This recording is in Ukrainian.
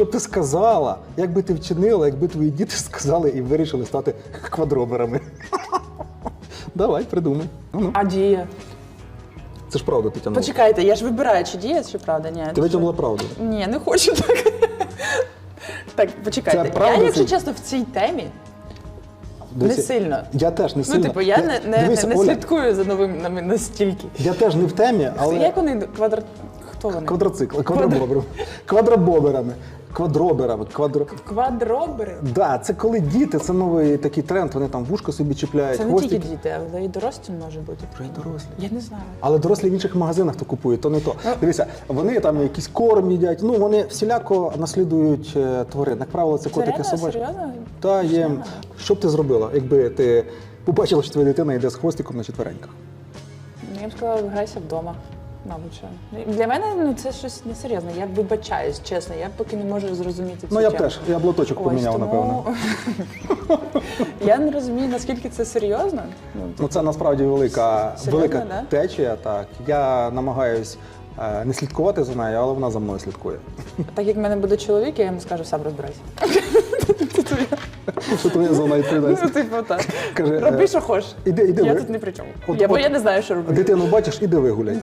Що б ти сказала, як би ти вчинила, якби твої діти сказали і вирішили стати квадроберами? Давай, придумай. Ну, ну. А дія? Це ж правда, ти тягнула. Почекайте, я ж вибираю, чи дія, чи правда. Ні, Ти витягнула правду. Ні, не хочу так. Так, почекайте. Це правда, я, якщо це- чесно, в цій темі Дивися, не сильно. Я теж не сильно. Ну, типу, я не, не, Дивися, не, не Оля, слідкую за новинами настільки. Я теж не в темі, але Як вони квадро... Хто вони? квадроцикл, квадробоберами. Квадробоберами. Квадроберами. Квадро... Квадробери. Да, це коли діти, це новий такий тренд, вони там вушко собі чіпляють, Це не хвостики. тільки діти, але і дорослі може бути. Вже й дорослі. Я не знаю. Але дорослі в інших магазинах то купують, то не то. Ну. Дивися, вони там якийсь корм їдять. Ну вони всіляко наслідують е, тварин. Як правило, це Це котики реально собачки. серйозно? Та є. Реально? Що б ти зробила, якби ти побачила, що твоя дитина йде з хвостиком на четвереньках? Ну, я б сказала, грайся вдома. Мабуть, що. Для мене ну, це щось несерйозне. Я вибачаюсь, чесно. Я поки не можу зрозуміти цю Ну я б тему. теж, я б лоточок Ось, поміняв, тому... напевно. я не розумію, наскільки це серйозно. Ну, Ну це насправді велика, Серйозно, велика да? течія. Так я намагаюсь е, не слідкувати за нею, але вона за мною слідкує. Так як в мене буде чоловік, я йому скажу, сам розбирайся. Що твоя зона відповідальності? Ну, типу, так. Каже, Роби, е, що хочеш. іди- іди я ви- тут не при чому. От- я, бо от- я не знаю, що робити. Дитину бачиш, іди вигуляй.